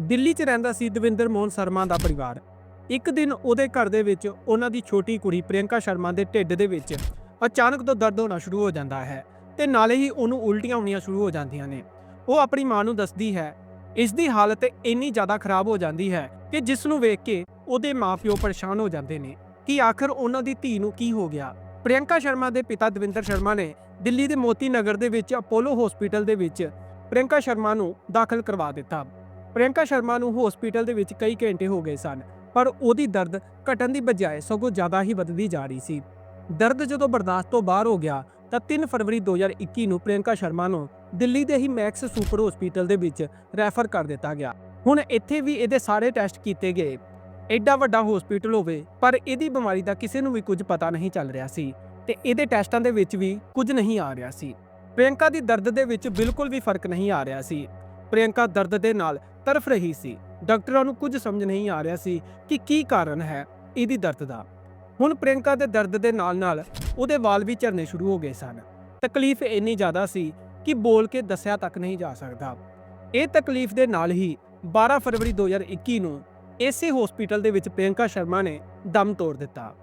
ਦਿੱਲੀ 'ਚ ਰਹਿੰਦਾ ਸੀ ਦਵਿੰਦਰ ਮੋਹਨ ਸ਼ਰਮਾ ਦਾ ਪਰਿਵਾਰ। ਇੱਕ ਦਿਨ ਉਹਦੇ ਘਰ ਦੇ ਵਿੱਚ ਉਹਨਾਂ ਦੀ ਛੋਟੀ ਕੁੜੀ ਪ੍ਰਿਯੰਕਾ ਸ਼ਰਮਾ ਦੇ ਢਿੱਡ ਦੇ ਵਿੱਚ ਅਚਾਨਕ ਤੋਂ ਦਰਦ ਹੋਣਾ ਸ਼ੁਰੂ ਹੋ ਜਾਂਦਾ ਹੈ ਤੇ ਨਾਲੇ ਹੀ ਉਹਨੂੰ ਉਲਟੀਆਂ ਹੋਣੀਆਂ ਸ਼ੁਰੂ ਹੋ ਜਾਂਦੀਆਂ ਨੇ। ਉਹ ਆਪਣੀ ਮਾਂ ਨੂੰ ਦੱਸਦੀ ਹੈ, ਇਸ ਦੀ ਹਾਲਤ ਇੰਨੀ ਜ਼ਿਆਦਾ ਖਰਾਬ ਹੋ ਜਾਂਦੀ ਹੈ ਕਿ ਜਿਸ ਨੂੰ ਵੇਖ ਕੇ ਉਹਦੇ ਮਾਪਿਓ ਪਰੇਸ਼ਾਨ ਹੋ ਜਾਂਦੇ ਨੇ ਕਿ ਆਖਰ ਉਹਨਾਂ ਦੀ ਧੀ ਨੂੰ ਕੀ ਹੋ ਗਿਆ? ਪ੍ਰਿਯੰਕਾ ਸ਼ਰਮਾ ਦੇ ਪਿਤਾ ਦਵਿੰਦਰ ਸ਼ਰਮਾ ਨੇ ਦਿੱਲੀ ਦੇ ਮੋਤੀ ਨਗਰ ਦੇ ਵਿੱਚ ਅਪੋਲੋ ਹਸਪੀਟਲ ਦੇ ਵਿੱਚ ਪ੍ਰਿਯੰਕਾ ਸ਼ਰਮਾ ਨੂੰ ਦਾਖਲ ਕਰਵਾ ਦਿੱਤਾ। ਪ੍ਰਿਯੰਕਾ ਸ਼ਰਮਾ ਨੂੰ ਹਸਪੀਟਲ ਦੇ ਵਿੱਚ ਕਈ ਘੰਟੇ ਹੋ ਗਏ ਸਨ, ਪਰ ਉਹਦੀ ਦਰਦ ਘਟਣ ਦੀ ਬਜਾਏ ਸਗੋਂ ਜ਼ਿਆਦਾ ਹੀ ਵੱਧਦੀ ਜਾ ਰਹੀ ਸੀ। ਦਰਦ ਜਦੋਂ ਬਰਦਾਸ਼ਤ ਤੋਂ ਬਾਹਰ ਹੋ ਗਿਆ, ਤਾਂ 3 ਫਰਵਰੀ 2021 ਨੂੰ ਪ੍ਰਿਯੰਕਾ ਸ਼ਰਮਾ ਨੂੰ ਦਿੱਲੀ ਦੇ ਹੀ ਮੈਕਸ ਸੁਪਰ ਹਸਪੀਟਲ ਦੇ ਵਿੱਚ ਰੈਫਰ ਕਰ ਦਿੱਤਾ ਗਿਆ। ਹੁਣ ਇੱਥੇ ਵੀ ਇਹਦੇ ਸਾਰੇ ਟੈਸਟ ਕੀਤੇ ਗਏ। ਐਡਾ ਵੱਡਾ ਹਸਪੀਟਲ ਹੋਵੇ, ਪਰ ਇਹਦੀ ਬਿਮਾਰੀ ਦਾ ਕਿਸੇ ਨੂੰ ਵੀ ਕੁਝ ਪਤਾ ਨਹੀਂ ਚੱਲ ਰਿਹਾ ਸੀ ਤੇ ਇਹਦੇ ਟੈਸਟਾਂ ਦੇ ਵਿੱਚ ਵੀ ਕੁਝ ਨਹੀਂ ਆ ਰਿਹਾ ਸੀ। ਪ੍ਰਿਯੰਕਾ ਦੀ ਦਰਦ ਦੇ ਵਿੱਚ ਬਿਲਕੁਲ ਵੀ ਫ਼ਰਕ ਨਹੀਂ ਆ ਰਿਹਾ ਸੀ। ਪ੍ਰਿਯੰਕਾ ਦਰਦ ਦੇ ਨਾਲ ਤਰਫ ਰਹੀ ਸੀ। ਡਾਕਟਰਾਂ ਨੂੰ ਕੁਝ ਸਮਝ ਨਹੀਂ ਆ ਰਿਹਾ ਸੀ ਕਿ ਕੀ ਕਾਰਨ ਹੈ ਇਹਦੀ ਦਰਦ ਦਾ। ਹੁਣ ਪ੍ਰਿਯੰਕਾ ਦੇ ਦਰਦ ਦੇ ਨਾਲ-ਨਾਲ ਉਹਦੇ ਵਾਲ ਵੀ ਝੜਨੇ ਸ਼ੁਰੂ ਹੋ ਗਏ ਸਨ। ਤਕਲੀਫ ਇੰਨੀ ਜ਼ਿਆਦਾ ਸੀ ਕਿ ਬੋਲ ਕੇ ਦੱਸਿਆ ਤੱਕ ਨਹੀਂ ਜਾ ਸਕਦਾ। ਇਹ ਤਕਲੀਫ ਦੇ ਨਾਲ ਹੀ 12 ਫਰਵਰੀ 2021 ਨੂੰ ਇਸੇ ਹਸਪੀਟਲ ਦੇ ਵਿੱਚ ਪ੍ਰਿਯੰਕਾ ਸ਼ਰਮਾ ਨੇ ਦਮ ਤੋੜ ਦਿੱਤਾ।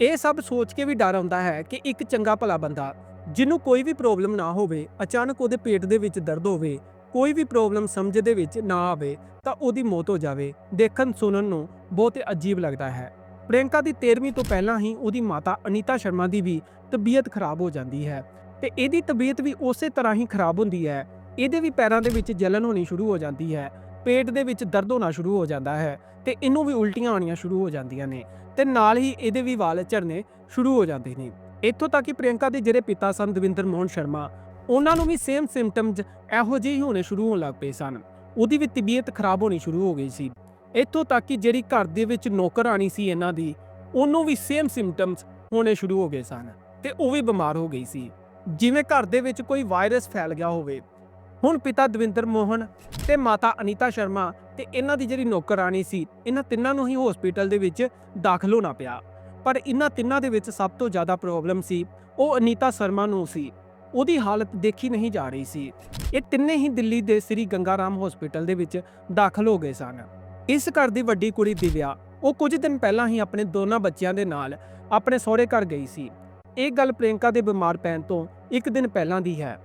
ਇਹ ਸਭ ਸੋਚ ਕੇ ਵੀ ਡਰ ਆਉਂਦਾ ਹੈ ਕਿ ਇੱਕ ਚੰਗਾ ਭਲਾ ਬੰਦਾ, ਜਿਹਨੂੰ ਕੋਈ ਵੀ ਪ੍ਰੋਬਲਮ ਨਾ ਹੋਵੇ, ਅਚਾਨਕ ਉਹਦੇ ਪੇਟ ਦੇ ਵਿੱਚ ਦਰਦ ਹੋਵੇ ਕੋਈ ਵੀ ਪ੍ਰੋਬਲਮ ਸਮਝ ਦੇ ਵਿੱਚ ਨਾ ਆਵੇ ਤਾਂ ਉਹਦੀ ਮੌਤ ਹੋ ਜਾਵੇ। ਦੇਖਣ ਸੁਣਨ ਨੂੰ ਬਹੁਤ ਅਜੀਬ ਲੱਗਦਾ ਹੈ। ਪ੍ਰਿਯੰਕਾ ਦੀ 13ਵੀਂ ਤੋਂ ਪਹਿਲਾਂ ਹੀ ਉਹਦੀ ਮਾਤਾ ਅਨੀਤਾ ਸ਼ਰਮਾ ਦੀ ਵੀ ਤਬੀਅਤ ਖਰਾਬ ਹੋ ਜਾਂਦੀ ਹੈ ਤੇ ਇਹਦੀ ਤਬੀਅਤ ਵੀ ਉਸੇ ਤਰ੍ਹਾਂ ਹੀ ਖਰਾਬ ਹੁੰਦੀ ਹੈ। ਇਹਦੇ ਵੀ ਪੈਰਾਂ ਦੇ ਵਿੱਚ ਜਲਨ ਹੋਣੀ ਸ਼ੁਰੂ ਹੋ ਜਾਂਦੀ ਹੈ, ਪੇਟ ਦੇ ਵਿੱਚ ਦਰਦ ਹੋਣਾ ਸ਼ੁਰੂ ਹੋ ਜਾਂਦਾ ਹੈ ਤੇ ਇਹਨੂੰ ਵੀ ਉਲਟੀਆਂ ਆਉਣੀਆਂ ਸ਼ੁਰੂ ਹੋ ਜਾਂਦੀਆਂ ਨੇ ਤੇ ਨਾਲ ਹੀ ਇਹਦੇ ਵੀ ਵਾਲ ਝੜਨੇ ਸ਼ੁਰੂ ਹੋ ਜਾਂਦੇ ਨੇ। ਇੱਥੋਂ ਤੱਕ ਕਿ ਪ੍ਰਿਯੰਕਾ ਦੇ ਜਿਹੜੇ ਪਿਤਾ ਸਨ ਦਵਿੰਦਰ ਮੋਹਨ ਸ਼ਰਮਾ ਉਹਨਾਂ ਨੂੰ ਵੀ ਸੇਮ ਸਿੰਪਟਮਸ ਇਹੋ ਜਿਹੇ ਹੋਣੇ ਸ਼ੁਰੂ ਹੋਣ ਲੱਗ ਪਏ ਸਨ। ਉਹਦੀ ਵੀ ਤਬੀਅਤ ਖਰਾਬ ਹੋਣੀ ਸ਼ੁਰੂ ਹੋ ਗਈ ਸੀ। ਇੱਥੋਂ ਤੱਕ ਕਿ ਜਿਹੜੀ ਘਰ ਦੇ ਵਿੱਚ ਨੌਕਰਾਨੀ ਸੀ ਇਹਨਾਂ ਦੀ, ਉਹਨੂੰ ਵੀ ਸੇਮ ਸਿੰਪਟਮਸ ਹੋਣੇ ਸ਼ੁਰੂ ਹੋ ਗਏ ਸਨ ਤੇ ਉਹ ਵੀ ਬਿਮਾਰ ਹੋ ਗਈ ਸੀ। ਜਿਵੇਂ ਘਰ ਦੇ ਵਿੱਚ ਕੋਈ ਵਾਇਰਸ ਫੈਲ ਗਿਆ ਹੋਵੇ। ਹੁਣ ਪਿਤਾ ਦਵਿੰਦਰ ਮੋਹਨ ਤੇ ਮਾਤਾ ਅਨੀਤਾ ਸ਼ਰਮਾ ਤੇ ਇਹਨਾਂ ਦੀ ਜਿਹੜੀ ਨੌਕਰਾਨੀ ਸੀ, ਇਹਨਾਂ ਤਿੰਨਾਂ ਨੂੰ ਹੀ ਹਸਪੀਟਲ ਦੇ ਵਿੱਚ ਦਾਖਲ ਹੋਣਾ ਪਿਆ। ਪਰ ਇਹਨਾਂ ਤਿੰਨਾਂ ਦੇ ਵਿੱਚ ਸਭ ਤੋਂ ਜ਼ਿਆਦਾ ਪ੍ਰੋਬਲਮ ਸੀ, ਉਹ ਅਨੀਤਾ ਸ਼ਰਮਾ ਨੂੰ ਸੀ। ਉਹਦੀ ਹਾਲਤ ਦੇਖੀ ਨਹੀਂ ਜਾ ਰਹੀ ਸੀ। ਇਹ ਤਿੰਨੇ ਹੀ ਦਿੱਲੀ ਦੇ ਸ੍ਰੀ ਗੰਗਾਰਾਮ ਹਸਪੀਟਲ ਦੇ ਵਿੱਚ ਦਾਖਲ ਹੋ ਗਏ ਸਨ। ਇਸ ਘਰ ਦੀ ਵੱਡੀ ਕੁੜੀ ਦਿਵਿਆ, ਉਹ ਕੁਝ ਦਿਨ ਪਹਿਲਾਂ ਹੀ ਆਪਣੇ ਦੋਨਾਂ ਬੱਚਿਆਂ ਦੇ ਨਾਲ ਆਪਣੇ ਸਹੁਰੇ ਘਰ ਗਈ ਸੀ। ਇਹ ਗੱਲ ਪ੍ਰਿਯੰਕਾ ਦੇ ਬਿਮਾਰ ਪੈਣ ਤੋਂ ਇੱਕ ਦਿਨ ਪਹਿਲਾਂ ਦੀ ਹੈ।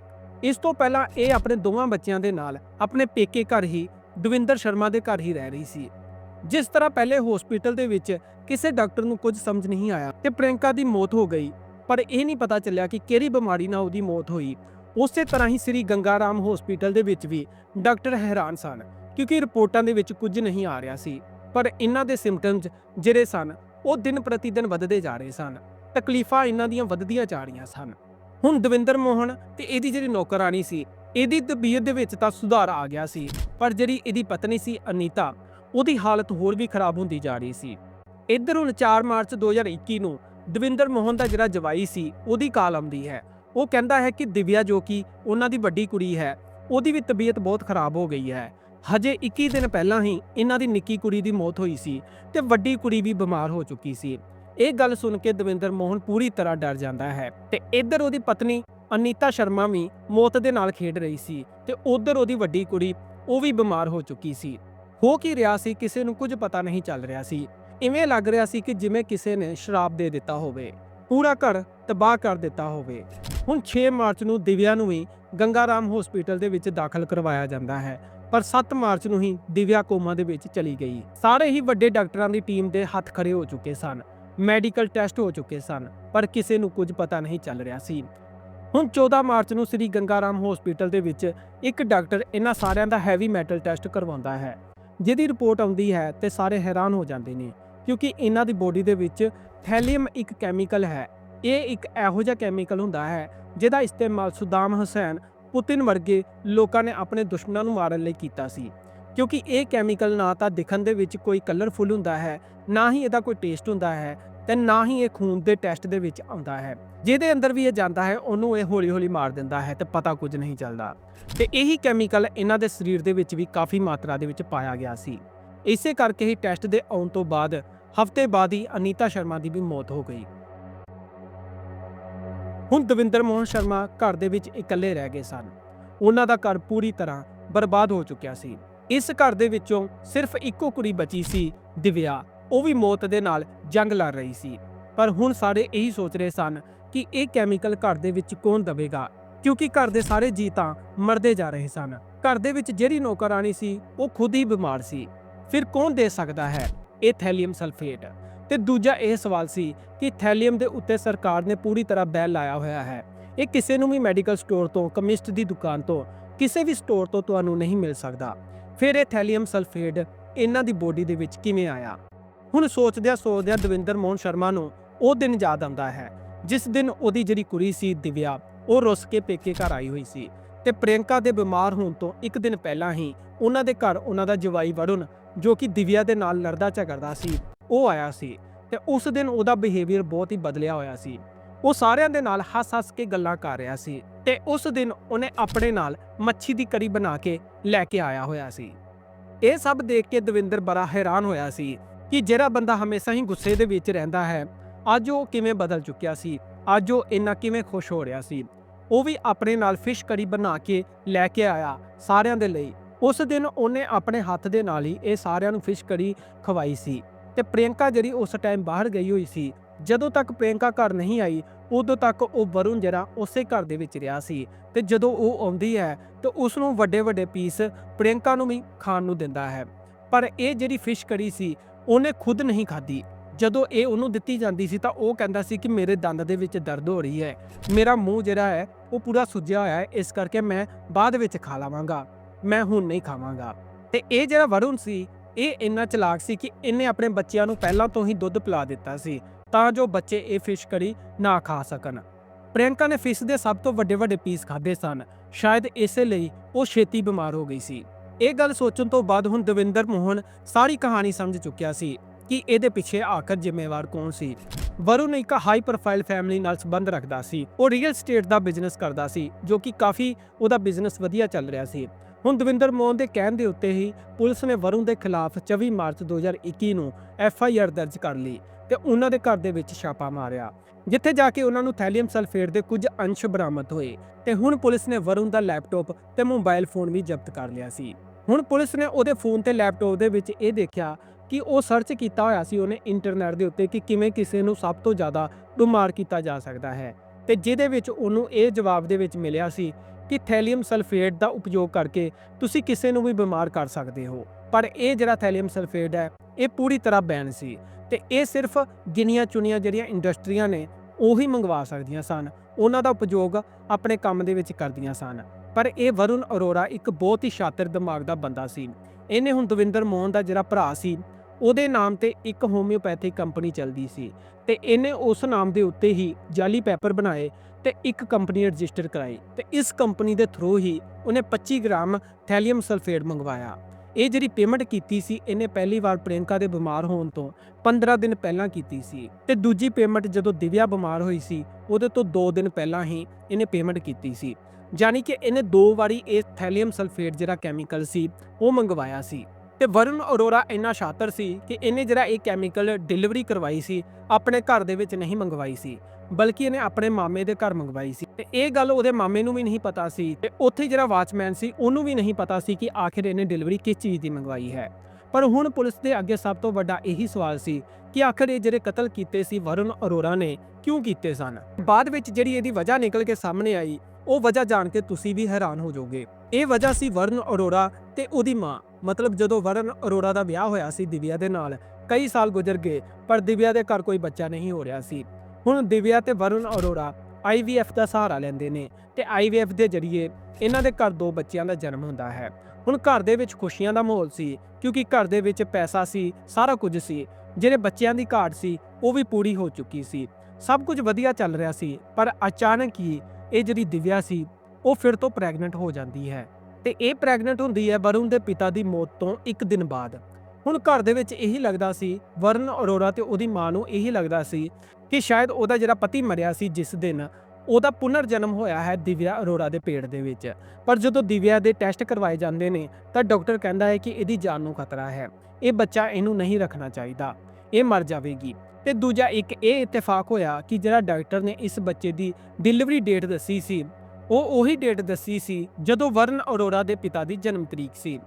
ਇਸ ਤੋਂ ਪਹਿਲਾਂ ਇਹ ਆਪਣੇ ਦੋਵਾਂ ਬੱਚਿਆਂ ਦੇ ਨਾਲ ਆਪਣੇ ਪੇਕੇ ਘਰ ਹੀ ਦਵਿੰਦਰ ਸ਼ਰਮਾ ਦੇ ਘਰ ਹੀ ਰਹਿ ਰਹੀ ਸੀ। ਜਿਸ ਤਰ੍ਹਾਂ ਪਹਿਲੇ ਹਸਪੀਟਲ ਦੇ ਵਿੱਚ ਕਿਸੇ ਡਾਕਟਰ ਨੂੰ ਕੁਝ ਸਮਝ ਨਹੀਂ ਆਇਆ ਤੇ ਪ੍ਰਿਯੰਕਾ ਦੀ ਮੌਤ ਹੋ ਗਈ। ਪਰ ਇਹ ਨਹੀਂ ਪਤਾ ਚੱਲਿਆ ਕਿ ਕਿਹੜੀ ਬਿਮਾਰੀ ਨਾਲ ਉਹਦੀ ਮੌਤ ਹੋਈ। ਉਸੇ ਤਰ੍ਹਾਂ ਹੀ ਸ੍ਰੀ ਗੰਗਾਰਾਮ ਹਸਪੀਟਲ ਦੇ ਵਿੱਚ ਵੀ ਡਾਕਟਰ ਹੈਰਾਨ ਸਨ, ਕਿਉਂਕਿ ਰਿਪੋਰਟਾਂ ਦੇ ਵਿੱਚ ਕੁਝ ਨਹੀਂ ਆ ਰਿਹਾ ਸੀ। ਪਰ ਇਹਨਾਂ ਦੇ ਸਿੰਪਟਮਸ ਜਿਹੜੇ ਸਨ, ਉਹ ਦਿਨ ਪ੍ਰਤੀ ਦਿਨ ਵੱਧਦੇ ਜਾ ਰਹੇ ਸਨ। ਤਕਲੀਫਾਂ ਇਹਨਾਂ ਦੀਆਂ ਵੱਧਦੀਆਂ ਜਾ ਰਹੀਆਂ ਸਨ। ਹੁਣ ਦਵਿੰਦਰ ਮੋਹਨ ਤੇ ਇਹਦੀ ਜਿਹੜੀ ਨੌਕਰਾਨੀ ਸੀ, ਇਹਦੀ ਤਬੀਅਤ ਦੇ ਵਿੱਚ ਤਾਂ ਸੁਧਾਰ ਆ ਗਿਆ ਸੀ, ਪਰ ਜਿਹੜੀ ਇਹਦੀ ਪਤਨੀ ਸੀ, ਅਨੀਤਾ, ਉਹਦੀ ਹਾਲਤ ਹੋਰ ਵੀ ਖਰਾਬ ਹੁੰਦੀ ਜਾ ਰਹੀ ਸੀ। ਇੱਧਰ ਹੁਣ 4 ਮਾਰਚ 2021 ਨੂੰ ਦਵਿੰਦਰ ਮੋਹਨ ਦਾ ਜਿਹੜਾ ਜਵਾਈ ਸੀ, ਉਹਦੀ ਕਾਲ ਆਉਂਦੀ ਹੈ। ਉਹ ਕਹਿੰਦਾ ਹੈ ਕਿ ਦਿਵਿਆ ਜੋ ਕਿ ਉਹਨਾਂ ਦੀ ਵੱਡੀ ਕੁੜੀ ਹੈ, ਉਹਦੀ ਵੀ ਤਬੀਅਤ ਬਹੁਤ ਖਰਾਬ ਹੋ ਗਈ ਹੈ। ਹਜੇ 21 ਦਿਨ ਪਹਿਲਾਂ ਹੀ ਇਹਨਾਂ ਦੀ ਨਿੱਕੀ ਕੁੜੀ ਦੀ ਮੌਤ ਹੋਈ ਸੀ ਤੇ ਵੱਡੀ ਕੁੜੀ ਵੀ ਬਿਮਾਰ ਹੋ ਚੁੱਕੀ ਸੀ। ਇਹ ਗੱਲ ਸੁਣ ਕੇ ਦਵਿੰਦਰ ਮੋਹਨ ਪੂਰੀ ਤਰ੍ਹਾਂ ਡਰ ਜਾਂਦਾ ਹੈ ਤੇ ਇੱਧਰ ਉਹਦੀ ਪਤਨੀ ਅਨੀਤਾ ਸ਼ਰਮਾ ਵੀ ਮੌਤ ਦੇ ਨਾਲ ਖੇਡ ਰਹੀ ਸੀ ਤੇ ਉਧਰ ਉਹਦੀ ਵੱਡੀ ਕੁੜੀ ਉਹ ਵੀ ਬਿਮਾਰ ਹੋ ਚੁੱਕੀ ਸੀ। ਹੋ ਕੀ ਰਿਹਾ ਸੀ, ਕਿਸੇ ਨੂੰ ਕੁਝ ਪਤਾ ਨਹੀਂ ਚੱਲ ਰਿਹਾ ਸੀ। ਇਵੇਂ ਲੱਗ ਰਿਹਾ ਸੀ ਕਿ ਜਿਵੇਂ ਕਿਸੇ ਨੇ ਸ਼ਰਾਬ ਦੇ ਦਿੱਤਾ ਹੋਵੇ, ਪੂਰਾ ਘਰ ਤਬਾਹ ਕਰ ਦਿੱਤਾ ਹੋਵੇ। ਹੁਣ 6 ਮਾਰਚ ਨੂੰ ਦਿਵਿਆ ਨੂੰ ਵੀ ਗੰਗਾਰਾਮ ਹਸਪੀਟਲ ਦੇ ਵਿੱਚ ਦਾਖਲ ਕਰਵਾਇਆ ਜਾਂਦਾ ਹੈ, ਪਰ 7 ਮਾਰਚ ਨੂੰ ਹੀ ਦਿਵਿਆ ਕੋਮਾ ਦੇ ਵਿੱਚ ਚਲੀ ਗਈ। ਸਾਰੇ ਹੀ ਵੱਡੇ ਡਾਕਟਰਾਂ ਦੀ ਟੀਮ ਦੇ ਹੱਥ ਖੜੇ ਹੋ ਚੁੱਕੇ ਸਨ, ਮੈਡੀਕਲ ਟੈਸਟ ਹੋ ਚੁੱਕੇ ਸਨ, ਪਰ ਕਿਸੇ ਨੂੰ ਕੁਝ ਪਤਾ ਨਹੀਂ ਚੱਲ ਰਿਹਾ ਸੀ। ਹੁਣ 14 ਮਾਰਚ ਨੂੰ ਸ੍ਰੀ ਗੰਗਾਰਾਮ ਹਸਪੀਟਲ ਦੇ ਵਿੱਚ ਇੱਕ ਡਾਕਟਰ ਇਹਨਾਂ ਸਾਰਿਆਂ ਦਾ ਹੈਵੀ ਮੈਟਲ ਟੈਸਟ ਕਰਵਾਉਂਦਾ ਹੈ, ਜਿਹਦੀ ਰਿਪੋਰਟ ਆਉਂਦੀ ਹੈ ਤੇ ਸਾਰੇ ਹੈਰਾਨ ਹੋ ਜਾਂਦੇ ਨੇ। ਕਿਉਂਕਿ ਇਹਨਾਂ ਦੀ ਬੋਡੀ ਦੇ ਵਿੱਚ ਥੈਲੀਅਮ ਇੱਕ ਕੈਮੀਕਲ ਹੈ। ਇਹ ਇੱਕ ਇਹੋ ਜਿਹਾ ਕੈਮੀਕਲ ਹੁੰਦਾ ਹੈ, ਜਿਹਦਾ ਇਸਤੇਮਾਲ ਸੁਦਾਮ ਹੁਸੈਨ ਪੁਤਿਨ ਵਰਗੇ ਲੋਕਾਂ ਨੇ ਆਪਣੇ ਦੁਸ਼ਮਣਾਂ ਨੂੰ ਮਾਰਨ ਲਈ ਕੀਤਾ ਸੀ। ਕਿਉਂਕਿ ਇਹ ਕੈਮੀਕਲ ਨਾ ਤਾਂ ਦਿਖਣ ਦੇ ਵਿੱਚ ਕੋਈ ਕਲਰਫੁਲ ਹੁੰਦਾ ਹੈ, ਨਾ ਹੀ ਇਹਦਾ ਕੋਈ ਟੇਸਟ ਹੁੰਦਾ ਹੈ ਤੇ ਨਾ ਹੀ ਇਹ ਖੂਨ ਦੇ ਟੈਸਟ ਦੇ ਵਿੱਚ ਆਉਂਦਾ ਹੈ। ਜਿਹਦੇ ਅੰਦਰ ਵੀ ਇਹ ਜਾਂਦਾ ਹੈ, ਉਹਨੂੰ ਇਹ ਹੌਲੀ-ਹੌਲੀ ਮਾਰ ਦਿੰਦਾ ਹੈ ਤੇ ਪਤਾ ਕੁਝ ਨਹੀਂ ਚੱਲਦਾ। ਤੇ ਇਹੀ ਕੈਮੀਕਲ ਇਹਨਾਂ ਦੇ ਸਰੀਰ ਦੇ ਵਿੱਚ ਵੀ ਕਾਫੀ ਮਾਤਰਾ ਦੇ ਵਿੱਚ ਪਾਇਆ ਗਿਆ ਸੀ। ਇਸੇ ਕਰਕੇ ਹੀ ਟੈਸਟ ਦੇ ਆਉਣ ਤੋਂ ਬਾਅਦ ਹਫ਼ਤੇ ਬਾਅਦ ਹੀ ਅਨੀਤਾ ਸ਼ਰਮਾ ਦੀ ਵੀ ਮੌਤ ਹੋ ਗਈ। ਹੁਣ ਦਵਿੰਦਰ ਮੋਹਨ ਸ਼ਰਮਾ ਘਰ ਦੇ ਵਿੱਚ ਇਕੱਲੇ ਰਹਿ ਗਏ ਸਨ। ਉਹਨਾਂ ਦਾ ਘਰ ਪੂਰੀ ਤਰ੍ਹਾਂ ਬਰਬਾਦ ਹੋ ਚੁੱਕਿਆ ਸੀ। ਇਸ ਘਰ ਦੇ ਵਿੱਚੋਂ ਸਿਰਫ ਇੱਕੋ ਕੁੜੀ ਬਚੀ ਸੀ, ਦਿਵਿਆ। ਉਹ ਵੀ ਮੌਤ ਦੇ ਨਾਲ ਜੰਗ ਲੜ ਰਹੀ ਸੀ। ਪਰ ਹੁਣ ਸਾਰੇ ਇਹੀ ਸੋਚ ਰਹੇ ਸਨ ਕਿ ਇਹ ਕੈਮੀਕਲ ਘਰ ਦੇ ਵਿੱਚ ਕੌਣ ਦਵੇਗਾ? ਕਿਉਂਕਿ ਘਰ ਦੇ ਸਾਰੇ ਜੀ ਤਾਂ ਮਰਦੇ ਜਾ ਰਹੇ ਸਨ। ਘਰ ਦੇ ਵਿੱਚ ਜਿਹੜੀ ਨੌਕਰਾਨੀ ਸੀ, ਉਹ ਖੁਦ ਹੀ ਬਿਮਾਰ ਸੀ। ਫਿਰ ਕੌਣ ਦੇ ਸਕਦਾ ਹੈ? ਇਹ ਥੈਲੀਅਮ ਸਲਫੇਟ। ਤੇ ਦੂਜਾ ਇਹ ਸਵਾਲ ਸੀ ਕਿ ਥੈਲੀਅਮ ਦੇ ਉੱਤੇ ਸਰਕਾਰ ਨੇ ਪੂਰੀ ਤਰ੍ਹਾਂ ਬੈਨ ਲਾਇਆ ਹੋਇਆ ਹੈ। ਇਹ ਕਿਸੇ ਨੂੰ ਵੀ ਮੈਡੀਕਲ ਸਟੋਰ ਤੋਂ, ਕਮਿਸਟ ਦੀ ਦੁਕਾਨ ਤੋਂ, ਕਿਸੇ ਵੀ ਸਟੋਰ ਤੋਂ ਤੁਹਾਨੂੰ ਨਹੀਂ ਮਿਲ ਸਕਦਾ। ਫਿਰ ਇਹ ਥੈਲੀਅਮ ਸਲਫੇਟ ਇਹਨਾਂ ਦੀ ਬੋਡੀ ਦੇ ਵਿੱਚ ਕਿਵੇਂ ਆਇਆ? ਹੁਣ ਸੋਚਦਿਆਂ ਸੋਚਦਿਆਂ ਦਵਿੰਦਰ ਮੋਹਨ ਸ਼ਰਮਾ ਨੂੰ ਉਹ ਦਿਨ ਯਾਦ ਆਉਂਦਾ ਹੈ, ਜਿਸ ਦਿਨ ਉਹਦੀ ਜਿਹੜੀ ਕੁੜੀ ਸੀ, ਦਿਵਿਆ, ਉਹ ਰੁੱਸ ਕੇ ਪੇਕੇ ਘਰ ਆਈ ਹੋਈ ਸੀ। ਤੇ ਪ੍ਰਿਯੰਕਾ ਦੇ ਬਿਮਾਰ ਹੋਣ ਤੋਂ ਇੱਕ ਦਿਨ ਪਹਿਲਾਂ ਹੀ ਉਹਨਾਂ ਦੇ ਘਰ ਉਹਨਾਂ ਦਾ ਜਵਾਈ ਵਰੁਣ ਜੋ ਕਿ ਦਿਵਿਆ ਦੇ ਨਾਲ ਲੜਦਾ ਝਗੜਦਾ ਸੀ, ਉਹ ਆਇਆ ਸੀ ਤੇ ਉਸ ਦਿਨ ਉਹਦਾ ਬਿਹੇਵੀਅਰ ਬਹੁਤ ਹੀ ਬਦਲਿਆ ਹੋਇਆ ਸੀ। ਉਹ ਸਾਰਿਆਂ ਦੇ ਨਾਲ ਹੱਸ-ਹੱਸ ਕੇ ਗੱਲਾਂ ਕਰ ਰਿਹਾ ਸੀ ਤੇ ਉਸ ਦਿਨ ਉਹਨੇ ਆਪਣੇ ਨਾਲ ਮੱਛੀ ਦੀ ਕਰੀ ਬਣਾ ਕੇ ਲੈ ਕੇ ਆਇਆ ਹੋਇਆ ਸੀ। ਇਹ ਸਭ ਦੇਖ ਕੇ ਦਵਿੰਦਰ ਬੜਾ ਹੈਰਾਨ ਹੋਇਆ ਸੀ ਕਿ ਜਿਹੜਾ ਬੰਦਾ ਹਮੇਸ਼ਾ ਹੀ ਗੁੱਸੇ ਦੇ ਵਿੱਚ ਰਹਿੰਦਾ ਹੈ, ਅੱਜ ਉਹ ਕਿਵੇਂ ਬਦਲ ਚੁੱਕਿਆ ਸੀ, ਅੱਜ ਉਹ ਇੰਨਾ ਕਿਵੇਂ ਖੁਸ਼ ਹੋ ਰਿਹਾ ਸੀ। ਉਹ ਵੀ ਆਪਣੇ ਨਾਲ ਫਿਸ਼ ਕਰੀ ਬਣਾ ਕੇ ਲੈ ਕੇ ਆਇਆ ਸਾਰਿਆਂ ਦੇ ਲਈ ਉਸ ਦਿਨ ਉਹਨੇ ਆਪਣੇ ਹੱਥ ਦੇ ਨਾਲ ਹੀ ਇਹ ਸਾਰਿਆਂ ਨੂੰ ਫਿਸ਼ ਕਰੀ ਖਵਾਈ ਸੀ ਤੇ ਪ੍ਰਿਯੰਕਾ ਜਿਹੜੀ ਉਸ ਟਾਈਮ ਬਾਹਰ ਗਈ ਹੋਈ ਸੀ, ਜਦੋਂ ਤੱਕ ਪ੍ਰਿਯੰਕਾ ਘਰ ਨਹੀਂ ਆਈ, ਉਦੋਂ ਤੱਕ ਉਹ ਵਰੁਣ ਜਿਹੜਾ ਉਸੇ ਘਰ ਦੇ ਵਿੱਚ ਰਿਹਾ ਸੀ ਤੇ ਜਦੋਂ ਉਹ ਆਉਂਦੀ ਹੈ ਤਾਂ ਉਸ ਨੂੰ ਵੱਡੇ ਵੱਡੇ ਪੀਸ ਪ੍ਰਿਯੰਕਾ ਨੂੰ ਵੀ ਖਾਣ ਨੂੰ ਦਿੰਦਾ ਹੈ। ਪਰ ਇਹ ਜਿਹੜੀ ਫਿਸ਼ ਕਰੀ ਸੀ, ਉਹਨੇ ਖੁਦ ਨਹੀਂ ਖਾਧੀ। ਜਦੋਂ ਇਹ ਉਹਨੂੰ ਦਿੱਤੀ ਜਾਂਦੀ ਸੀ ਤਾਂ ਉਹ ਕਹਿੰਦਾ ਸੀ ਕਿ ਮੇਰੇ ਦੰਦ ਦੇ ਵਿੱਚ ਦਰਦ ਹੋ ਰਹੀ ਹੈ। ਮੇਰਾ ਮੂੰਹ ਜਿਹੜਾ ਹੈ, ਉਹ ਪੂਰਾ ਸੁੱਜਿਆ ਹੋਇਆ ਹੈ, ਇਸ ਕਰਕੇ ਮੈਂ ਬਾਅਦ ਵਿੱਚ ਖਾ ਲਵਾਂਗਾ। ਮੈਂ ਹੁਣ ਨਹੀਂ ਖਾਵਾਂਗਾ। ਤੇ ਇਹ ਜਿਹੜਾ ਵਰੁਣ ਸੀ, ਇਹ ਇੰਨਾ ਚਲਾਕ ਸੀ ਕਿ ਇਹਨੇ ਆਪਣੇ ਬੱਚਿਆਂ ਨੂੰ ਪਹਿਲਾਂ ਤੋਂ ਹੀ ਦੁੱਧ ਪਿਲਾ ਦਿੱਤਾ ਸੀ, ਤਾਂ ਜੋ ਬੱਚੇ ਇਹ ਫਿਸ਼ ਕਰੀ ਨਾ ਖਾ ਸਕਣ। ਪ੍ਰਿਯੰਕਾ ਨੇ ਫਿਸ਼ ਦੇ ਸਭ ਤੋਂ ਵੱਡੇ ਵੱਡੇ ਪੀਸ ਖਾਦੇ ਸਨ। ਸ਼ਾਇਦ ਇਸੇ ਲਈ ਉਹ ਛੇਤੀ ਬਿਮਾਰ ਹੋ ਗਈ ਸੀ। ਇਹ ਗੱਲ ਸੋਚਣ ਤੋਂ ਬਾਅਦ ਹੁਣ ਦਵਿੰਦਰ ਮੋਹਨ ਸਾਰੀ ਕਹਾਣੀ ਸਮਝ ਚੁੱਕਿਆ ਸੀ ਕਿ ਇਹਦੇ ਪਿੱਛੇ ਆਖਰ ਜ਼ਿੰਮੇਵਾਰ ਕੌਣ ਸੀ। ਵਰੁਣ ਇੱਕ ਹਾਈ ਪ੍ਰੋਫਾਈਲ ਫੈਮਿਲੀ ਨਾਲ ਸੰਬੰਧ ਰੱਖਦਾ ਸੀ। ਉਹ ਰੀਅਲ ਸਟੇਟ ਦਾ ਬਿਜ਼ਨਸ ਕਰਦਾ ਸੀ, ਜੋ ਕਿ ਕਾਫੀ ਉਹਦਾ ਬਿਜ਼ਨਸ ਵਧੀਆ ਚੱਲ ਰਿਹਾ ਸੀ। ਹੁਣ ਦਵਿੰਦਰ ਮੋਹਨ ਦੇ ਕਹਿਣ ਦੇ ਉੱਤੇ ਹੀ ਪੁਲਿਸ ਨੇ ਵਰੁਣ ਦੇ ਖਿਲਾਫ 24 ਮਾਰਚ 2021 ਨੂੰ ਐਫ ਆਈ ਆਰ ਦਰਜ ਕਰ ਲਈ ਤੇ ਉਹਨਾਂ ਦੇ ਘਰ ਦੇ ਵਿੱਚ ਛਾਪਾ ਮਾਰਿਆ, ਜਿੱਥੇ ਜਾ ਕੇ ਉਹਨਾਂ ਨੂੰ ਥੈਲੀਅਮ ਸਲਫੇਟ ਦੇ ਕੁਝ ਅੰਸ਼ ਬਰਾਮਦ ਹੋਏ ਤੇ ਹੁਣ ਪੁਲਿਸ ਨੇ ਵਰੁਣ ਦਾ ਲੈਪਟਾਪ ਤੇ ਮੋਬਾਈਲ ਫੋਨ ਵੀ ਜ਼ਬਤ ਕਰ ਲਿਆ ਸੀ। ਹੁਣ ਪੁਲਿਸ ਨੇ ਉਹਦੇ ਫੋਨ ਤੇ ਲੈਪਟਾਪ ਦੇ ਵਿੱਚ ਇਹ ਦੇਖਿਆ ਕਿ ਉਹ ਸਰਚ ਕੀਤਾ ਹੋਇਆ ਸੀ ਉਹਨੇ ਇੰਟਰਨੈਟ ਦੇ ਉੱਤੇ ਕਿ ਕਿਵੇਂ ਕਿਸੇ ਨੂੰ ਸਭ ਤੋਂ ਜ਼ਿਆਦਾ ਬਿਮਾਰ ਕੀਤਾ ਜਾ ਸਕਦਾ ਹੈ ਤੇ ਜਿਹਦੇ ਵਿੱਚ ਉਹਨੂੰ ਇਹ ਜਵਾਬ ਦੇ ਵਿੱਚ ਮਿਲਿਆ ਸੀ ਕਿ ਥੈਲੀਅਮ ਸਲਫੇਟ ਦਾ ਉਪਯੋਗ ਕਰਕੇ ਤੁਸੀਂ ਕਿਸੇ ਨੂੰ ਵੀ ਬਿਮਾਰ ਕਰ ਸਕਦੇ ਹੋ। ਪਰ ਇਹ ਜਿਹੜਾ ਥੈਲੀਅਮ ਸਲਫੇਟ ਹੈ, ਇਹ ਪੂਰੀ ਤਰ੍ਹਾਂ ਬੈਨ ਸੀ ਤੇ ਇਹ ਸਿਰਫ ਗਿਣੀਆਂ ਚੁਣੀਆਂ ਜਿਹੜੀਆਂ ਇੰਡਸਟਰੀਆਂ ਨੇ, ਉਹੀ ਮੰਗਵਾ ਸਕਦੀਆਂ ਸਨ। ਉਹਨਾਂ ਦਾ ਉਪਯੋਗ ਆਪਣੇ ਕੰਮ ਦੇ ਵਿੱਚ ਕਰਦੀਆਂ ਸਨ। ਪਰ ਇਹ ਵਰੁਣ ਅਰੋੜਾ ਇੱਕ ਬਹੁਤ ਹੀ ਸ਼ਾਤਰ ਦਿਮਾਗ ਦਾ ਬੰਦਾ ਸੀ। ਇਹਨੇ ਹੁਣ ਦਵਿੰਦਰ ਮੋਹਨ ਦਾ ਜਿਹੜਾ ਭਰਾ ਸੀ ਉਹਦੇ ਨਾਮ ਤੇ ਇੱਕ ਹੋਮਿਓਪੈਥਿਕ ਕੰਪਨੀ ਚੱਲਦੀ ਸੀ ਤੇ ਇਹਨੇ ਉਸ ਨਾਮ ਦੇ ਉੱਤੇ ਹੀ ਜਾਲੀ ਪੈਪਰ ਬਣਾਏ ਤੇ ਇੱਕ ਕੰਪਨੀ ਰਜਿਸਟਰ ਕਰਾਈ ਤੇ ਇਸ ਕੰਪਨੀ ਦੇ ਥਰੂ ਹੀ ਉਹਨੇ 25 ਗ੍ਰਾਮ ਥੈਲੀਅਮ ਸਲਫੇਟ ਮੰਗਵਾਇਆ। ਇਹ ਜਿਹੜੀ ਪੇਮੈਂਟ ਕੀਤੀ ਸੀ, ਇਹਨੇ ਪਹਿਲੀ ਵਾਰ ਪ੍ਰਿਯੰਕਾ ਦੇ ਬਿਮਾਰ ਹੋਣ ਤੋਂ 15 ਦਿਨ ਪਹਿਲਾਂ ਕੀਤੀ ਸੀ ਤੇ ਦੂਜੀ ਪੇਮੈਂਟ ਜਦੋਂ ਦਿਵਿਆ ਬਿਮਾਰ ਹੋਈ ਸੀ, ਉਹਦੇ ਤੋਂ 2 ਦਿਨ ਪਹਿਲਾਂ ਹੀ ਇਹਨੇ ਪੇਮੈਂਟ ਕੀਤੀ ਸੀ। ਯਾਨੀ ਕਿ ਇਹਨੇ ਦੋ ਵਾਰੀ ਇਹ ਥੈਲੀਅਮ ਸਲਫੇਟ ਜਿਹੜਾ ਕੈਮੀਕਲ ਸੀ, ਉਹ ਮੰਗਵਾਇਆ ਸੀ। ਤੇ ਵਰੁਣ ਅਰੋਰਾ ਇੰਨਾ ਸ਼ਾਤਰ ਸੀ ਕਿ ਇਹਨੇ ਜਿਹੜਾ ਇਹ ਕੈਮੀਕਲ ਡਿਲੀਵਰੀ ਕਰਵਾਈ ਸੀ, ਆਪਣੇ ਘਰ ਦੇ ਵਿੱਚ ਨਹੀਂ ਮੰਗਵਾਈ ਸੀ, ਬਲਕਿ ਇਹਨੇ ਆਪਣੇ ਮਾਮੇ ਦੇ ਘਰ ਮੰਗਵਾਈ ਸੀ। ਤੇ ਇਹ ਗੱਲ ਉਹਦੇ ਮਾਮੇ ਨੂੰ ਵੀ ਨਹੀਂ ਪਤਾ ਸੀ ਤੇ ਉੱਥੇ ਜਿਹੜਾ ਵਾਚਮੈਨ ਸੀ, ਉਹਨੂੰ ਵੀ ਨਹੀਂ ਪਤਾ ਸੀ ਕਿ ਆਖਿਰ ਇਹਨੇ ਡਿਲੀਵਰੀ ਕਿਸ ਚੀਜ਼ ਦੀ ਮੰਗਵਾਈ ਹੈ। ਪਰ ਹੁਣ ਪੁਲਿਸ ਦੇ ਅੱਗੇ ਸਭ ਤੋਂ ਵੱਡਾ ਇਹੀ ਸਵਾਲ ਸੀ ਕਿ ਆਖਿਰ ਇਹ ਜਿਹੜੇ ਕਤਲ ਕੀਤੇ ਸੀ ਵਰੁਣ ਅਰੋੜਾ ਨੇ ਕਿਉਂ ਕੀਤੇ ਸਨ? ਬਾਅਦ ਵਿੱਚ ਜਿਹੜੀ ਇਹਦੀ ਵਜ੍ਹਾ ਨਿਕਲ ਕੇ ਸਾਹਮਣੇ ਆਈ, ਉਹ ਵਜ੍ਹਾ ਜਾਣ ਕੇ ਤੁਸੀਂ ਵੀ ਹੈਰਾਨ ਹੋ ਜਾਓਗੇ। ਇਹ ਵਜ੍ਹਾ ਸੀ ਵਰੁਣ ਅਰੋੜਾ ਤੇ ਉਹਦੀ ਮਾਂ। ਮਤਲਬ ਜਦੋਂ ਵਰੁਣ ਅਰੋੜਾ ਦਾ ਵਿਆਹ ਹੋਇਆ ਸੀ ਦਿਵਿਆ ਦੇ ਨਾਲ, ਕਈ ਸਾਲ ਗੁਜ਼ਰ ਗਏ, ਪਰ ਦਿਵਿਆ ਦੇ ਘਰ ਕੋਈ ਬੱਚਾ ਨਹੀਂ ਹੋ ਰਿਹਾ ਸੀ। ਹੁਣ ਦਿਵਿਆ ਤੇ ਵਰੁਣ ਅਰੋੜਾ IVF ਦਾ ਸਹਾਰਾ ਲੈਂਦੇ ਨੇ ਤੇ IVF ਦੇ ਜ਼ਰੀਏ ਇਹਨਾਂ ਦੇ ਘਰ ਦੋ ਬੱਚਿਆਂ ਦਾ ਜਨਮ ਹੁੰਦਾ ਹੈ। ਹੁਣ ਘਰ ਦੇ ਵਿੱਚ ਖੁਸ਼ੀਆਂ ਦਾ ਮਾਹੌਲ ਸੀ, ਕਿਉਂਕਿ ਘਰ ਦੇ ਵਿੱਚ ਪੈਸਾ ਸੀ, ਸਾਰਾ ਕੁਝ ਸੀ, ਜਿਹੜੇ ਬੱਚਿਆਂ ਦੀ ਘਾਟ ਸੀ, ਉਹ ਵੀ ਪੂਰੀ ਹੋ ਚੁੱਕੀ ਸੀ। ਸਭ ਕੁਝ ਵਧੀਆ ਚੱਲ ਰਿਹਾ ਸੀ, ਪਰ ਅਚਾਨਕ ਹੀ ਇਹ ਜਿਹੜੀ ਦਿਵਿਆ ਸੀ, ਉਹ ਫਿਰ ਤੋਂ ਪ੍ਰੈਗਨੈਂਟ ਹੋ ਜਾਂਦੀ ਹੈ। ਤੇ ਇਹ ਪ੍ਰੈਗਨੈਂਟ ਹੁੰਦੀ ਹੈ ਵਰੁਣ ਦੇ ਪਿਤਾ ਦੀ ਮੌਤ ਤੋਂ ਇੱਕ ਦਿਨ ਬਾਅਦ। ਹੁਣ ਘਰ ਦੇ ਵਿੱਚ ਇਹੀ ਲੱਗਦਾ ਸੀ ਵਰਨ ਅਰੋੜਾ ਤੇ ਉਹਦੀ ਮਾਂ ਨੂੰ ਇਹੀ ਲੱਗਦਾ ਸੀ ਕਿ ਸ਼ਾਇਦ ਉਹਦਾ ਜਿਹੜਾ ਪਤੀ ਮਰਿਆ ਸੀ ਜਿਸ ਦਿਨ, ਉਹਦਾ ਪੁਨਰ ਜਨਮ ਹੋਇਆ ਹੈ ਦਿਵਿਆ ਅਰੋੜਾ ਦੇ ਪੇਟ ਦੇ ਵਿੱਚ। ਪਰ ਜਦੋਂ ਦਿਵਿਆ ਦੇ ਟੈਸਟ ਕਰਵਾਏ ਜਾਂਦੇ ਨੇ, ਤਾਂ ਡਾਕਟਰ ਕਹਿੰਦਾ ਹੈ ਕਿ ਇਹਦੀ ਜਾਨ ਨੂੰ ਖਤਰਾ ਹੈ। ਇਹ ਬੱਚਾ ਇਹਨੂੰ ਨਹੀਂ ਰੱਖਣਾ ਚਾਹੀਦਾ। ਇਹ ਮਰ ਜਾਵੇਗੀ। ਤੇ ਦੂਜਾ ਇੱਕ ਇਹ ਇਤਫਾਕ ਹੋਇਆ ਕਿ ਜਿਹੜਾ ਡਾਕਟਰ ਨੇ ਇਸ ਬੱਚੇ ਦੀ ਡਿਲੀਵਰੀ ਡੇਟ ਦੱਸੀ ਸੀ ਉਹ ਉਹੀ ਡੇਟ ਦੱਸੀ ਸੀ ਜਦੋਂ ਵਰਨ ਅਰੋੜਾ ਦੇ ਪਿਤਾ ਦੀ ਜਨਮ ਤਰੀਕ ਸੀ।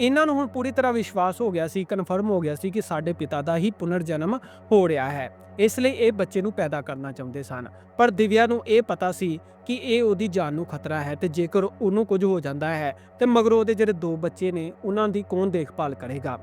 ਇਹਨਾਂ ਨੂੰ ਹੁਣ ਪੂਰੀ ਤਰ੍ਹਾਂ ਵਿਸ਼ਵਾਸ ਹੋ ਗਿਆ ਸੀ ਕਨਫਰਮ ਹੋ ਗਿਆ ਸੀ ਕਿ ਸਾਡੇ ਪਿਤਾ ਦਾ ਹੀ ਪੁਨਰ ਜਨਮ ਹੋ ਰਿਹਾ ਹੈ। ਇਸ ਲਈ ਇਹ ਬੱਚੇ ਨੂੰ ਪੈਦਾ ਕਰਨਾ ਚਾਹੁੰਦੇ ਸਨ। ਪਰ ਦਿਵਿਆ ਨੂੰ ਇਹ ਪਤਾ ਸੀ ਕਿ ਇਹ ਉਹਦੀ ਜਾਨ ਨੂੰ ਖਤਰਾ ਹੈ ਤੇ ਜੇਕਰ ਉਹਨੂੰ ਕੁਝ ਹੋ ਜਾਂਦਾ ਹੈ, ਤੇ ਮਗਰੋਂ ਉਹਦੇ ਜਿਹੜੇ ਦੋ ਬੱਚੇ ਨੇ, ਉਹਨਾਂ ਦੀ ਕੌਣ ਦੇਖਭਾਲ ਕਰੇਗਾ।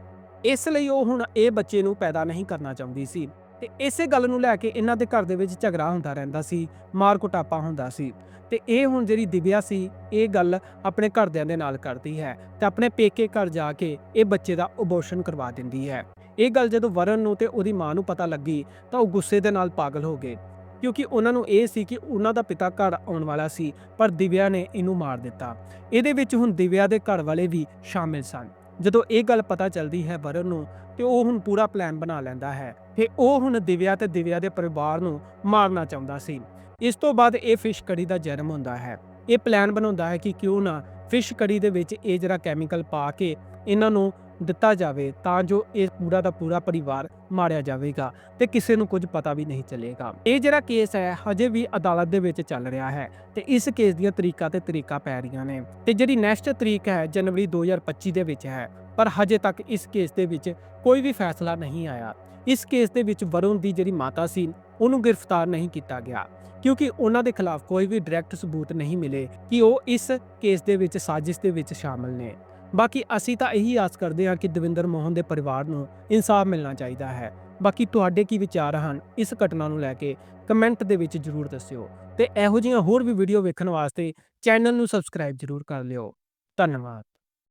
ਇਸ ਲਈ ਉਹ ਹੁਣ ਇਹ ਬੱਚੇ ਨੂੰ ਪੈਦਾ ਨਹੀਂ ਕਰਨਾ ਚਾਹੁੰਦੀ ਸੀ। ਤੇ ਇਸੇ ਗੱਲ ਨੂੰ ਲੈ ਕੇ ਇਹਨਾਂ ਦੇ ਘਰ ਦੇ ਵਿੱਚ ਝਗੜਾ ਹੁੰਦਾ ਰਹਿੰਦਾ ਸੀ, ਮਾਰ ਕੁਟਾਪਾ ਹੁੰਦਾ ਸੀ। ਤੇ ਇਹ ਹੁਣ ਜਿਹੜੀ ਦਿਵਿਆ ਸੀ, ਇਹ ਗੱਲ ਆਪਣੇ ਘਰਦਿਆਂ ਦੇ ਨਾਲ ਕਰਦੀ ਹੈ ਤੇ ਆਪਣੇ ਪੇਕੇ ਘਰ ਜਾ ਕੇ ਇਹ ਬੱਚੇ ਦਾ ਅਬੋਰਸ਼ਨ ਕਰਵਾ ਦਿੰਦੀ ਹੈ। ਇਹ ਗੱਲ ਜਦੋਂ ਵਰਨ ਨੂੰ ਤੇ ਉਹਦੀ ਮਾਂ ਨੂੰ ਪਤਾ ਲੱਗੀ ਤਾਂ ਉਹ ਗੁੱਸੇ ਦੇ ਨਾਲ ਪਾਗਲ ਹੋ ਗਏ, ਕਿਉਂਕਿ ਉਹਨਾਂ ਨੂੰ ਇਹ ਸੀ ਕਿ ਉਹਨਾਂ ਦਾ ਪਿਤਾ ਘਰ ਆਉਣ ਵਾਲਾ ਸੀ, ਪਰ ਦਿਵਿਆ ਨੇ ਇਹਨੂੰ ਮਾਰ ਦਿੱਤਾ। ਇਹਦੇ ਵਿੱਚ ਹੁਣ ਦਿਵਿਆ ਦੇ ਘਰ ਵਾਲੇ ਵੀ ਸ਼ਾਮਿਲ ਸਨ। ਜਦੋਂ ਇਹ ਗੱਲ ਪਤਾ ਚੱਲਦੀ ਹੈ ਵਰਨ ਨੂੰ ਤੇ ਉਹ ਹੁਣ ਪੂਰਾ ਪਲਾਨ ਬਣਾ ਲੈਂਦਾ ਹੈ, ਤੇ ਉਹ ਹੁਣ ਦਿਵਿਆ ਤੇ ਦਿਵਿਆ ਦੇ ਪਰਿਵਾਰ ਨੂੰ ਮਾਰਨਾ ਚਾਹੁੰਦਾ ਸੀ। ਇਸ ਤੋਂ ਬਾਅਦ ਇਹ ਫਿਸ਼ ਕੜੀ ਦਾ ਜਨਮ ਹੁੰਦਾ ਹੈ। ਇਹ ਪਲਾਨ ਬਣਾਉਂਦਾ ਹੈ ਕਿ ਕਿਉਂ ਨਾ ਫਿਸ਼ ਕੜੀ ਦੇ ਵਿੱਚ ਇਹ ਜਿਹੜਾ ਕੈਮੀਕਲ ਪਾ ਕੇ ਇਹਨਾਂ ਨੂੰ ਦਿੱਤਾ ਜਾਵੇ ਤਾਂ ਜੋ ਇਹ ਪੂਰਾ ਦਾ ਪੂਰਾ ਪਰਿਵਾਰ ਮਾਰਿਆ ਜਾਵੇਗਾ ਤੇ ਕਿਸੇ ਨੂੰ ਕੁਝ ਪਤਾ ਵੀ ਨਹੀਂ ਚੱਲੇਗਾ। ਇਹ ਜਿਹੜਾ ਕੇਸ ਹੈ, ਹਜੇ ਵੀ ਅਦਾਲਤ ਦੇ ਵਿੱਚ ਚੱਲ ਰਿਹਾ ਹੈ ਤੇ ਇਸ ਕੇਸ ਦੀਆਂ ਤਰੀਕਾ ਤੇ ਤਰੀਕਾ ਪੈ ਰਹੀਆਂ ਨੇ ਤੇ ਜਿਹੜੀ ਨੈਕਸਟ ਤਰੀਕ ਹੈ, ਜਨਵਰੀ 2025 ਦੇ ਵਿੱਚ ਹੈ, ਪਰ ਹਜੇ ਤੱਕ ਇਸ ਕੇਸ ਦੇ ਵਿੱਚ ਕੋਈ ਵੀ ਫੈਸਲਾ ਨਹੀਂ ਆਇਆ। ਇਸ ਕੇਸ ਦੇ ਵਿੱਚ ਵਰੁਣ ਦੀ ਜਿਹੜੀ ਮਾਤਾ ਸੀ ਉਹਨੂੰ ਗ੍ਰਿਫਤਾਰ ਨਹੀਂ ਕੀਤਾ ਗਿਆ, ਕਿਉਂਕਿ ਉਹਨਾਂ ਦੇ ਖਿਲਾਫ ਕੋਈ ਵੀ ਡਾਇਰੈਕਟ ਸਬੂਤ ਨਹੀਂ ਮਿਲੇ ਕਿ ਉਹ ਇਸ ਕੇਸ ਦੇ ਵਿੱਚ ਸਾਜ਼ਿਸ਼ ਦੇ ਵਿੱਚ ਸ਼ਾਮਲ ਨੇ। ਬਾਕੀ ਅਸੀਂ ਤਾਂ ਇਹੀ ਆਸ ਕਰਦੇ ਹਾਂ ਕਿ ਦਵਿੰਦਰ ਮੋਹਨ ਦੇ ਪਰਿਵਾਰ ਨੂੰ ਇਨਸਾਫ ਮਿਲਣਾ ਚਾਹੀਦਾ ਹੈ। ਬਾਕੀ ਤੁਹਾਡੇ ਕੀ ਵਿਚਾਰ ਹਨ ਇਸ ਘਟਨਾ ਨੂੰ ਲੈ ਕੇ ਕਮੈਂਟ ਦੇ ਵਿੱਚ ਜਰੂਰ ਦੱਸਿਓ ਤੇ ਇਹੋ ਜਿਹੀਆਂ ਹੋਰ ਵੀ ਵੀਡੀਓ ਵੇਖਣ ਵਾਸਤੇ ਚੈਨਲ ਨੂੰ ਸਬਸਕ੍ਰਾਈਬ ਜਰੂਰ ਕਰ ਲਿਓ। ਧੰਨਵਾਦ।